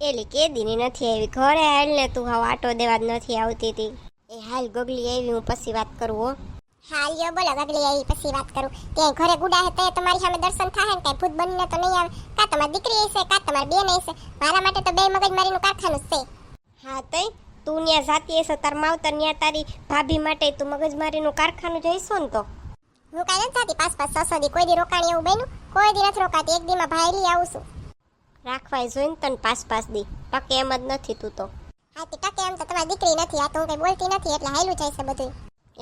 એલી કેદીની નથી આવી ઘરે હાલ ને તું હવે આટો દેવા જ નથી આવતી તી. એ હાલ ગગલી આવી હું પછી વાત કરું હો. હાલ યો બોલો ગગલી આવી પછી વાત કરું. ત્યાં ઘરે ગુડા હે તે તમારી સામે દર્શન થાય ને કઈ ભૂત બનીને તો નહીં આવે. કા તમારી દીકરી હશે કા તમારી બેન હશે. મારા માટે તો બે મગજમારીનું કારખાનું છે. હા તઈ? તું ત્યાં જાતી હશે તાર માવતર ત્યાં તારી ભાભી માટે તું મગજમારીનું કારખાનું જઈશો ને તો. હું કાંઈ નથી જાતી પાસ પાસ સસદી કોઈ દી રોકાણી એવું બન્યું. કોઈ દી નથી રોકાતી એક દીમાં ભાઈ લઈ આવું છું. રાખવાય જોઈને તને પાસ પાસ દી. ટકે એમ જ નથી તું તો. હા તે ટકે એમ તો તમારી દીકરી નથી આ તો હું કઈ બોલતી નથી એટલે હાયલું જાય છે બધું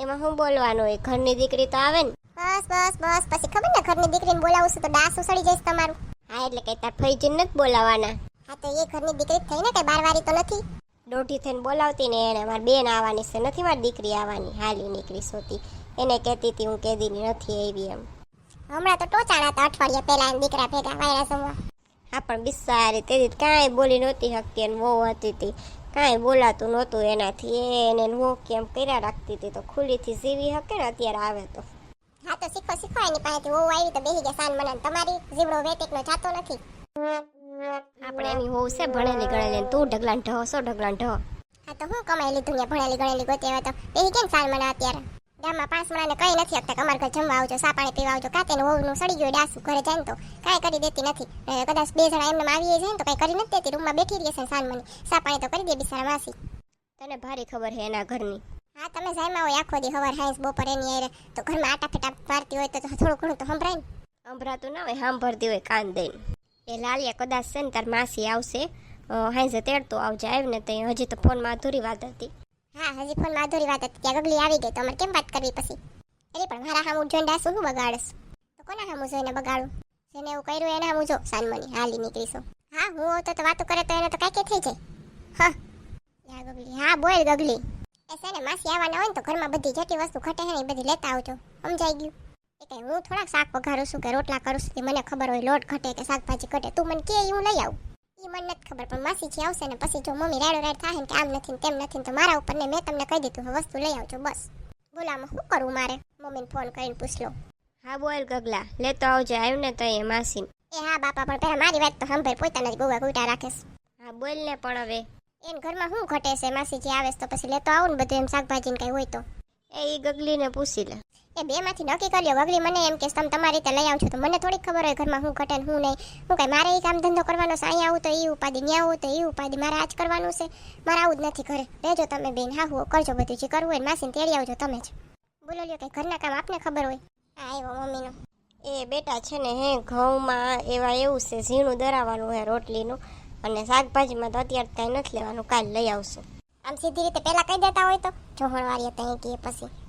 એમાં હું બોલવાનું હોય? ઘરની દીકરી તો આવે ને? બસ બસ બસ પછી ખબર ને ઘરની દીકરીને બોલાવું છું તો ડાસ ઉસળી જઈશ તમારું. હા એટલે કઈ તાર ફઈજીને નથી બોલાવાના. હા તો એ ઘરની દીકરી થઈ ને કઈ બારવારી તો નથી? દોઢી થઈને બોલાવતી ને એને મારી બેન આવવાની છે નથી મારી દીકરી આવવાની હાલી નીકળી સોતી. એને કહેતી હતી હું કેદીની નથી આવી એમ. હમણાં તો ટોચાણા હતા અઠવાડિયા પહેલા એના દીકરા ભેગા વાયરા જમવા. હા પણ બિસ્સારી તેથી કાંઈ બોલી નહોતી શકતી અને વહુ હતી હતી કાંઈ બોલાતું નહોતું એનાથી. એને વહુ કેમ કર્યા રાખતી હતી તો ખુલ્લીથી જીવી શકે ને અત્યારે આવે તો. હા તો શીખો શીખો એની પાસેથી વહુ આવી તો બેસી ગયા સાન મનાન. તમારી જીવડો વેટેકનો જાતો નથી. આપણે એની હોવ છે ભણેલી ગણેલી તું ઢગલાન ઢો સો ઢગલાન ઢો હા તો હું કમાઈ લીધું ને ભણેલી ગણેલી ગોતી હવે તો બેસી કેમ સાન મને અત્યારે? ગામમાં પાંચ મણાને કઈ નથી આપતા કે ઘર જમવા આવજો સા પાણી પીવા આવજો કાતે વહુનું સડી ગયું ડાસું ઘરે જાય તો. કાંઈ કરી દેતી નથી. કદાચ બે જણા એમને આવીએ જાય ને તો કઈ કરી નથી દેતી. રૂમમાં બેઠી રહી છે સાન મને. સા પાણી તો કરી દે બિચારા માસી. તને ભારી ખબર છે એના ઘરની. હા તમે જાયમાં હોય આખો દી હવાર હાઈસ બપોર એની આરે તો ઘરમાં આટા ફેટા મારતી હોય તો તો થોડું ઘણું તો સંભળાય ને. સંભળાતું ના હોય સાંભળતી હોય કાન દઈને. એ લાલિયા કદાચ છે ને તાર માસી આવશે હાંજે તેડતો આવજે. આવી ને તઈ હજી તો ફોનમાં અધૂરી વાત હતી. હા, હજી ફોન માધુરી વાત હતી. ત્યાં ગગલી આવી ગઈ તો અમારે કેમ વાત કરવી પછી? એટલે પણ મારા હામું જોઈને ડાસું હું બગાડશ? તો કોના હામું જોઈને બગાડું? જેને એવું કર્યું એને હામું જો, સાનમની હાલી નીકળીશું. હા, હું આવતો તો વાતો કરે તો એને તો કાંઈ થઈ જાય. હા. યા ગગલી, હા, બોલ ગગલી. એ છે ને, માસી આવવાના હોય ને તો ઘરમાં બધી જેટલી વસ્તુ ઘટે છે ને, એ બધી લેતા આવજો. સમજાઈ ગયું? એ કઈ હું થોડાક શાક વઘારું છું કે રોટલા કરું છું કે મને ખબર હોય, લોટ ઘટે કે શાકભાજી ઘટે, તું મને કે હું લઈ આવું. ઈ મને નથી ખબર પણ માસી છે આવશે ને પછી જો મમ્મી રાડો રાડ થાય ને કે આમ નથી ને તેમ નથી ને તો મારા ઉપર ને મેં તમને કહી દીધું વસ્તુ લઈ આવજો બસ. બોલામાં શું કરવું મારે? મમ્મીને ફોન કરીને પૂછ લો. હા બોલ ગગલા લેતો આવજે આવ્યું ને તો એ માસી એ હા બાપા પણ પહેલા મારી વાત તો સંભાઈ પોતાના જ ગોવા ગુટા રાખેશ હા બોલ ને પણ હવે. એને ઘરમાં શું ઘટે છે? માસીજી આવે છે તો પછી લેતો આવું ને બધું એમ શાકભાજી ને કઈ હોય તો. એ ગગલીને પૂછી લે. એ બે માંથી નક્કી કરી લ્યો વગલી મને એમ કે તમે તમારી રીતે લઈ આવજો. તો મને થોડી ખબર હોય ઘરમાં શું ઘટે હું શું નહીં. હું કઈ મારે એ કામ ધંધો કરવાનો છે? અહીંયા આવું તો એ ઉપાધિ ત્યાં આવું તો એ ઉપાધિ. મારે આજ કરવાનું છે? મારે આવું જ નથી ઘરે. રહેજો તમે બેન હા હું કરજો બધું. જે કરવું હોય માસીને તેડી આવજો તમે જ. બોલો લ્યો કઈ ઘરના કામ આપને ખબર હોય? હા આવ્યો મમ્મીનો. એ બેટા છે ને હે ઘઉંમાં એવા એવું છે ઝીણું દરાવાનું હે રોટલીનું. અને શાકભાજીમાં તો અત્યારે કાંઈ નથી લેવાનું કાલ લઈ આવશું. આમ સીધી રીતે પહેલાં કહી દેતા હોય તો? જોહણવાળી હતા એ કે પછી.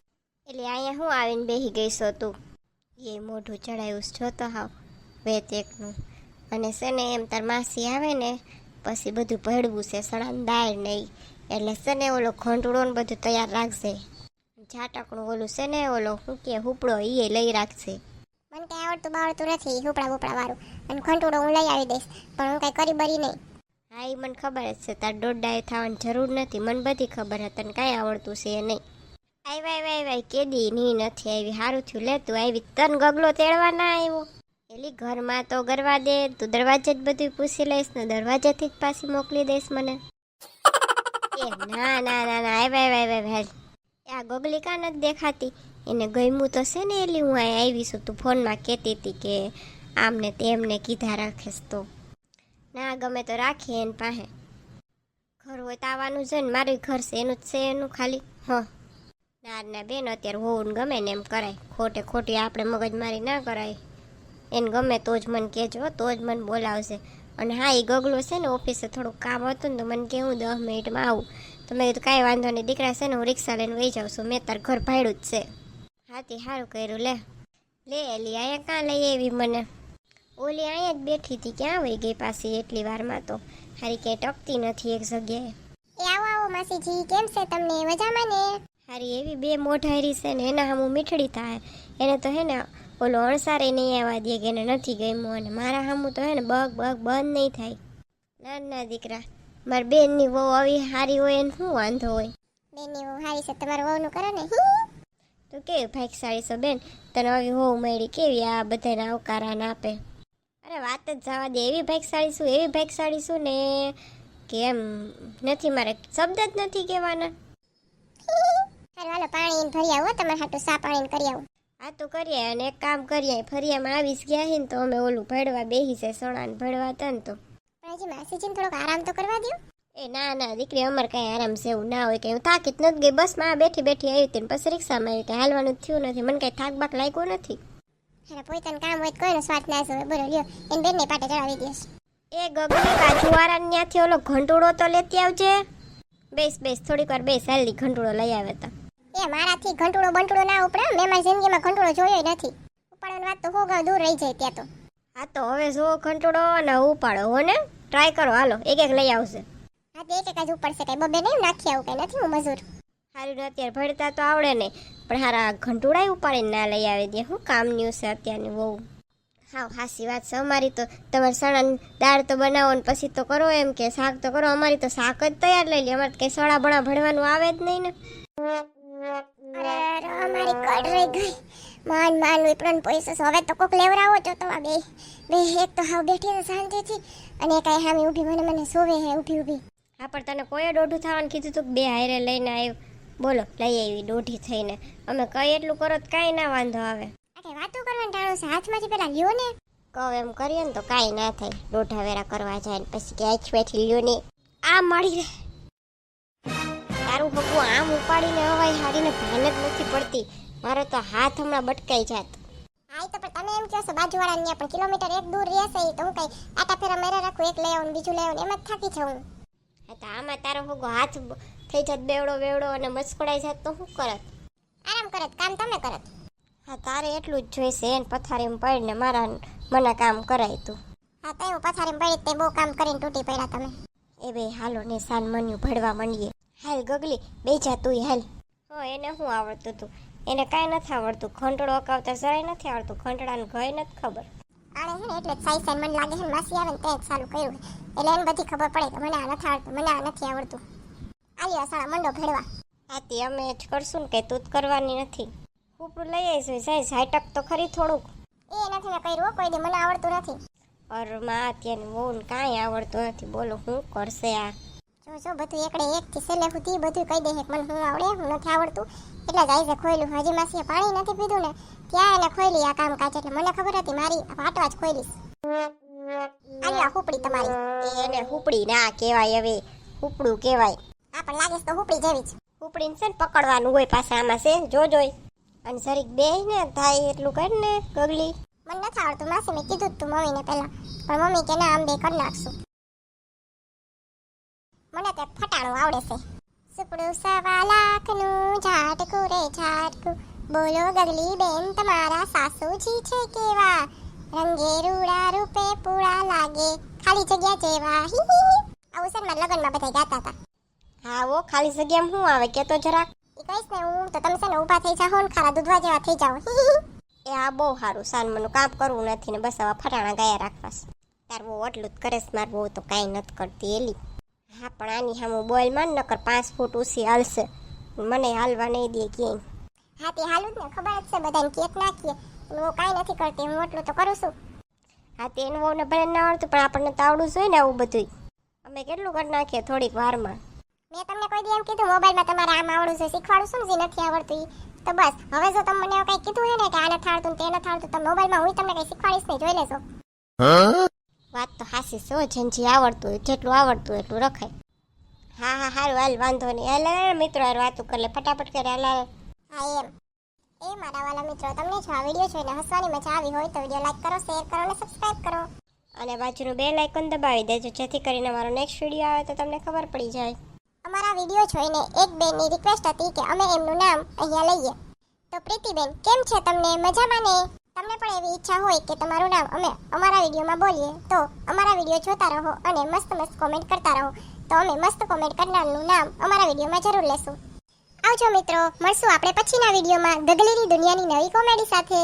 એટલે અહીંયા હું આવીને બેસી ગઈ છો તું એ મોઢું ચડાયું છો જોતો હાવ. વેત એકનું અને છે ને એમ તાર માસી આવે ને પછી બધું ભેળવું છે સળાન દાળ નહીં એટલે છે ને ઓલો ઘંટુડો ને બધું તૈયાર રાખશે ઝાટકનું ઓલું છે ને ઓલો હું કે હુપડો એ લઈ રાખશે મને કંઈ આવડતું બાવડતું નથી હુપડા હુપડા વાળું. અને ખંટુડો હું લઈ આવી દઈશ પણ હું કઈ કરી બરી નહીં. હા એ મને ખબર જ છે તાર દોડાએ થવાની જરૂર નથી. મને બધી ખબર હતી તને કાંઈ આવડતું છે એ નહીં. આવ્યા આવ્યા આવ્યા કેદી ની નથી આવી સારું થયું. લે તું આવી, તન ગગલો તેડવા ના આવ્યો. એલી ઘરમાં તો ગરવા દે, તું દરવાજે જ બધું પૂછી લઈશ ને દરવાજેથી જ પાછી મોકલી દઈશ મને. એ ના ના ના ના આવ્યા આવ્યા આવ્યા આ ગગલી કાં નથી દેખાતી? એને ગમ્યું તો છે ને એલી, હું અહીં આવી છું, તું ફોનમાં કહેતી હતી કે આમને તેમને કીધા રાખીશ તો. ના, ગમે તો રાખીએ એને પાસે. ઘર હોય તો આવવાનું છે ને, મારું ઘર છે, એનું જ છે, એનું ખાલી. હ. ના બેન, અત્યારે હોવું ગમે ને એમ કરાય. ખોટે ખોટી આપણે મગજમારી ના કરાય. એને ગમે તો જ મને કહેજો તો જ મને બોલાવશે. અને હા, એ ગગલો છે ને, ઓફિસે થોડુંક કામ હતું ને તો મને કે હું દસ મિનિટમાં આવું. તો મેં કીધું, કાંઈ વાંધો નહીં, દીકરા છે ને, હું રિક્ષા લઈને વહી જાઉં છું. મેં તાર ઘર ભાડ્યું જ છે. હાથી સારું કર્યું, લે. લે, એલી, અહીંયા કાં લઈ આવી મને? ઓલી અહીંયા જ બેઠી હતી, ક્યાં વહી ગઈ પાછી એટલી વારમાં તો? હારી ક્યાંય ટકતી નથી એક જગ્યાએ. એ આવો આવો, માસીજી, કેમ છે તમને? મજામાં ને? હારી એવી બે મોઢારી છે ને એના હામું મીઠડી થાય. એને તો હે ને ઓલો અણસારે નહીં આવવા દે કે એને નથી ગમ્યું અને મારા હામું તો હે ને બગ બગ બંધ નહીં થાય. ના ના દીકરા. મારી બેનની વહુ આવી સારી હોય એને શું વાંધો હોય? બેનની વહુ હારી છે તમારું વહુનું કરો ને તો કેવી ભાગશાળી છો બેન? તને આવી હોવ મળી કેવી આ બધાને આવકારાને આપે? અરે વાત જ જવા દે એવી ભાગશાળી છું એવી ભાગશાળી છું ને? કે એમ નથી મારે શબ્દ જ નથી કહેવાના. હાલો હાલો પાણી ભરી આવો તમારે હાટું સા પાણી કરી આવો. આ તો કરીએ. અને એક કામ કરીએ. ફરિયામાં આવીશ ગયા ને તો અમે ઓલું ભડવા બેહી છે સોણાને ભડવા હતા ને તો. પણ હજી માસીજીને થોડોક આરામ તો કરવા દો એ ના ના દીકરી અમારે કાંઈ આરામ છે એવું ના હોય. કે હું થાકી જ નથી ગઈ. બસમાં બેઠી બેઠી આવી હતી ને પછી રિક્ષામાં આવી કે હાલવાનું થયું નથી. મને કાંઈ થાક બાક લાગ્યો નથી. અરે પોતાનું કામ હોય કોઈનો સ્વાર્થ ના હોય બોલો લ્યો એને બેનને પાટે ચડાવી દઈશ. એ ગગલી કાજુવારા ત્યાંથી ઓલો ઘંટોળો તો લેતી આવજે. બેસ બેસ થોડીક વાર બેસ. હાલી ઘંટોળો લઈ આવે તા. એ મારાથી ઘંટુડો બંટુડો ના ઉપડે મેં મારી જિંદગીમાં ઘંટુડો જોયો નથી. ઉપાડવાની વાત તો હો ગાવ દૂર રહી જાય ત્યાં તો. હા તો હવે જો ઘંટોળો અને ઉપાડો હો ને? ટ્રાય કરો હાલો એક એક લઈ આવશે હા તો એક એક જ ઉપાડશે કઈ. બબે નહીં નાખી આવું કઈ નથી હું મજૂર. સારું અત્યારે ભણતા તો આવડે નહીં. પણ હારા ઘંટુડાય ઉપાડીને ના લઈ આવે દે. શું કામની છે અત્યારની બહુ હા હાસી વાત છે અમારી તો. તમારે સણા દાળ તો બનાવો ને પછી તો કરો એમ કે શાક તો કરો. અમારી તો શાક જ તૈયાર લઈ લે. અમારે કંઈ સડા ભણા ભણવાનું આવે જ નહીં ને. અરે અમારી કડ રહી ગઈ. માન માન વિપ્રણ પૈસો હવે તો કોક લેવરાવો છો તો આ બે બે એક તો હાવ બેઠી છે શાંતિથી અને કઈ હામી ઊભી મને મને સોવે હે ઊભી ઊભી. હા પણ તને કોઈ દોઢું થવાનું કીધું તું બે હાયરે લઈને આવ્યો. બોલો લઈ આવી દોઢી થઈને. અમે કઈ એટલું કરો તો કાંઈ ના વાંધો આવે. અરે વાતો કરવાનું ટાળો છે. હાથમાંથી પેલા લ્યો ને. કહો એમ કરીએ ને તો કાંઈ ના થાય. દોઢા વેરા કરવા જાય ને પછી ક્યાંય બેઠી લ્યો ને. આ મળી રહે. તારું હગું આમ ઉપાડીને હવાઈ હાડીને ભાન જ નથી પડતી. મારો તો હાથ હમણાં બટકાઈ જાત. હા તો પણ તમે એમ કહો છો બાજુવાળા ને પણ કિલોમીટર એક દૂર રહેશે તો હું કઈ આટા ફેરા મેરા રાખું એક લઈ આવું બીજું લઈ આવું એમ જ થાકી જાઉં. હા તો આમાં તારો હગો હાથ થઈ જાત બેવડો બેવડો અને મસ્કડાઈ જાત તો શું કરત? આરામ કરત કામ તમે કરત. હા તારે એટલું જ જોઈશે એને પથારીમાં પડીને મારા મને કામ કરાય તું. હા તો એવું પથારી પડી તે બહુ કામ કરીને તૂટી પડ્યા તમે. એ બે હાલો ને સાન મન્યું ભડવા માંડીએ. હાલ ગગલી બે જા તું હાલ. હો એને શું આવડતું હતું એને કાંઈ નથી આવડતું. ઘંટડો અકાવતા જરાય નથી આવડતું. ઘંટડાનું ઘય નથી ખબર. આણે છે ને એટલે સાઈ સાઈ મને લાગે છે માસી આવે ને તે ચાલુ કર્યું એટલે એને બધી ખબર પડે કે મને આ નથી આવડતું મને આ નથી આવડતું. આલી સાળા મંડો ભેળવા. આથી અમે જ કરશું ને કે તું જ કરવાની નથી. ઉપરું લઈ આવીશું સાઈ ઝાટક તો ખરી થોડુંક. એ નથી મેં કર્યું કોઈ દે મને આવડતું નથી. અરમાં અત્યારે બહુ કાંઈ આવડતું નથી. બોલો શું કરશે આ? જો જો બધું એકડે એક થી છેલ્લે સુધી બધું કહી દે કે મને હું આવડે હું નથી આવડતું. એટલે જ આઈસે ખોયલું. હજી માસીએ પાણી નથી પીધું ને ત્યાં એને ખોયલી આ કામકાજ. એટલે મને ખબર હતી મારી વાટવા જ ખોયલીશ. આલી આ હુપડી તમારી. એને હુપડી ના કહેવાય હવે. હુપડું કહેવાય. આ પણ લાગે તો હુપડી જેવી જ. ઉપડીને છે ને પકડવાનું હોય પાછા આમાં છે. જો જોઈ. અને જરીક બે ને થાય એટલું કર ને ગગલી. મને નથી આવડતું. માસી મેં કીધું તું મમ્મીને પહેલા. પણ મમ્મી કે ના આમ બે કરી નાખશું. મને તે ફટાણું આવડે છે. સુપડું સવા લાખનું ઝાટકું રે ઝાટકું. બોલો ગગલી બેન તમારા સાસુજી છે કેવા? રંગે રૂડા રૂપે પૂળા લાગે. ખાલી જગ્યા જેવા. હી હી હી. મારા લગ્નમાં બધા ગાતા હતા. હા ઓ ખાલી જગ્યામાં શું આવે? કે તો જરાક. એ કહીશ ને હું તો તમે છે ને ઊભા થઈ જાઓ ને ખારા દૂધવા જેવા થઈ જાઓ. હી હી હી. એ આ બહુ સારું. સાનમનું કામ કરવું નથી ને બસ આવા ફટાણા ગયા રાખવાસ તાર બહુ એટલું જ કરે માર બહુ તો કાંઈ નથી કરતી એલી. હા પણ આની હા બોલમાં નકર પાંચ ફૂટ ઉસી હાલશે. મને હાલવા નહીં દે કેમ હા તે હાલું જ ને ખબર જ છે બધાને કેક નાખીએ. હું કાંઈ નથી કરતી હું એટલું તો કરું છું. હા તે એનું બહુને ભલે ના આવડતું પણ આપણને તો આવડવું જોઈએ ને આવું બધું અમે કેટલું કરી નાખીએ થોડીક વારમાં. મેં તમને કોઈ દી એમ કીધું મોબાઈલમાં તમારે આમ આવડું છે શીખવાડું છું ને જે નથી આવડતું તો બસ હવે જો તમે મને કંઈ કીધું હે ને કે આ નથી આવડતું તે નથી આવડતું તો મોબાઈલમાં હું તમને કંઈ શીખવાડીશ નહીં જોઈ લેશો વાત તો હાસી સો જેનજી આવડતું હોય, જેટલું આવડતું હોય એટલું રખાય. હા હા સારું હાલ, વાંધો નહીં. હાલ મિત્રો, હાલ વાતું કરી ફટાફટ કરે હાલ. હા, એમ. એ મારા વાલા મિત્રો, તમને જો આ વીડિયો જોઈને હસવાની મજા આવી હોય તો વીડિયો લાઈક કરો, શેર કરો અને સબસ્ક્રાઇબ કરો. અને બાજુનું બે લાઇકન દબાવી દેજો, જેથી કરીને મારો નેક્સ્ટ વીડિયો આવે તો તમને ખબર પડી જાય. અમારા વીડિયો જોઈને એક બેનની રિક્વેસ્ટ હતી કે અમે એમનું નામ અહીંયા લઈએ. તો પ્રીતિબેન, કેમ છે તમને? મજામાં ને? તમને પણ એવી ઈચ્છા હોય કે તમારું નામ અમે અમારા વિડીયોમાં બોલીએ, તો અમારા વીડિયો જોતા રહો અને મસ્ત મસ્ત કોમેન્ટ કરતા રહો. તો અમે મસ્ત કોમેન્ટ કરનારનું નામ અમારા વિડીયોમાં જરૂર લેશું. આવજો મિત્રો, મળશું આપણે પછીના વિડીયોમાં ગગલીની દુનિયાની નવી કોમેડી સાથે.